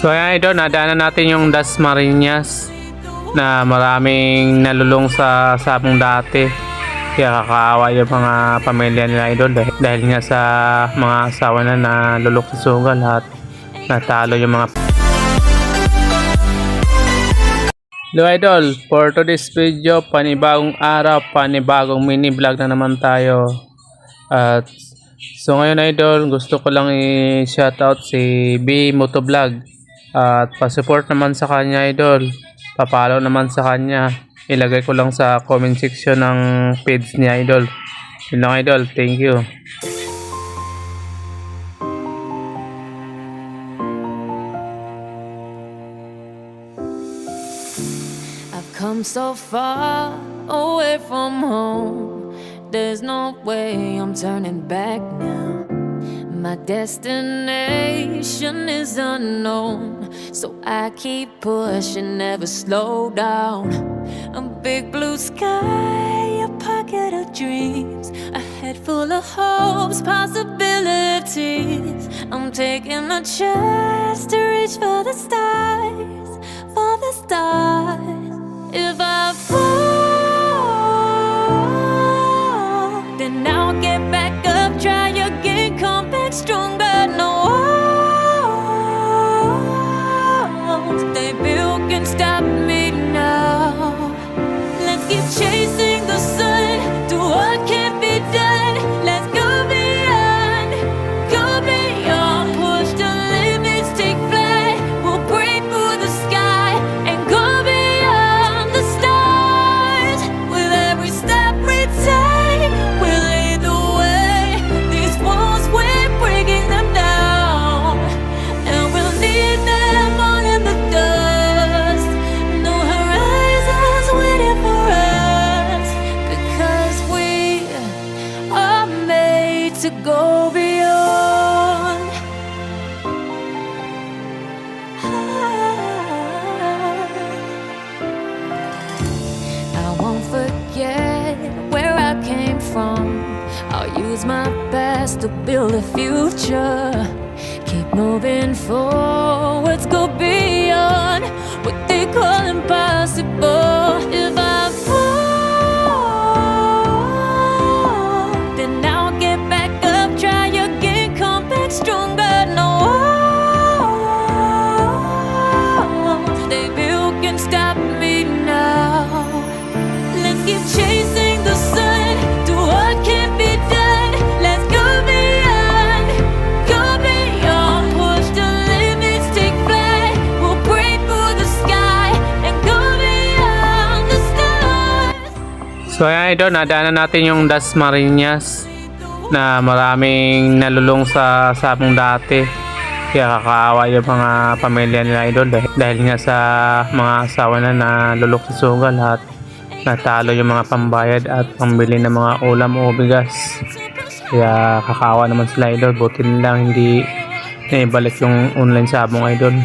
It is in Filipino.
So ayan idol, nadaanan natin yung Das Marinas na maraming nalulong sa sabong dati. Kaya kakaawa yung mga pamilya nila idol dahil, dahil nga sa mga asawa na nalulok sa sugal at natalo yung mga Hello idol, for today's video, panibagong araw, panibagong mini vlog na naman tayo. At so ngayon idol, gusto ko lang i-shoutout si B Motovlog. At pa-support naman sa kanya idol. Papalo naman sa kanya. Ilagay ko lang sa comment section ng page niya idol. Yun lang idol, thank you. I've come so far away from home. There's no way I'm turning back now. My destination is unknown, so I keep pushing, never slow down. A big blue sky, a pocket of dreams, a head full of hopes, possibilities. I'm taking a chance to reach for the stars, for the stars. Stronger. No walls they built can stop me now. Let's keep chasing to go beyond. I won't forget where I came from. I'll use my best to build a future. Keep moving forwards, go beyond what they call impossible. Stop me now. Let's keep chasing the sun, do what can be done. Let's go beyond, go beyond, push the limits, take flight. We'll break through the sky and go beyond the stars. So ayan idol, nadaanan natin yung Das Marinas na maraming nalulong sa sabong dati. Kaya kakaawa yung mga pamilya nila idol dahil, dahil nga sa mga asawa na nalulok sa sugal at natalo yung mga pambayad at pambili ng mga ulam o bigas. Kaya kakaawa naman sila idol, buti lang hindi naibalik yung online sabong idol.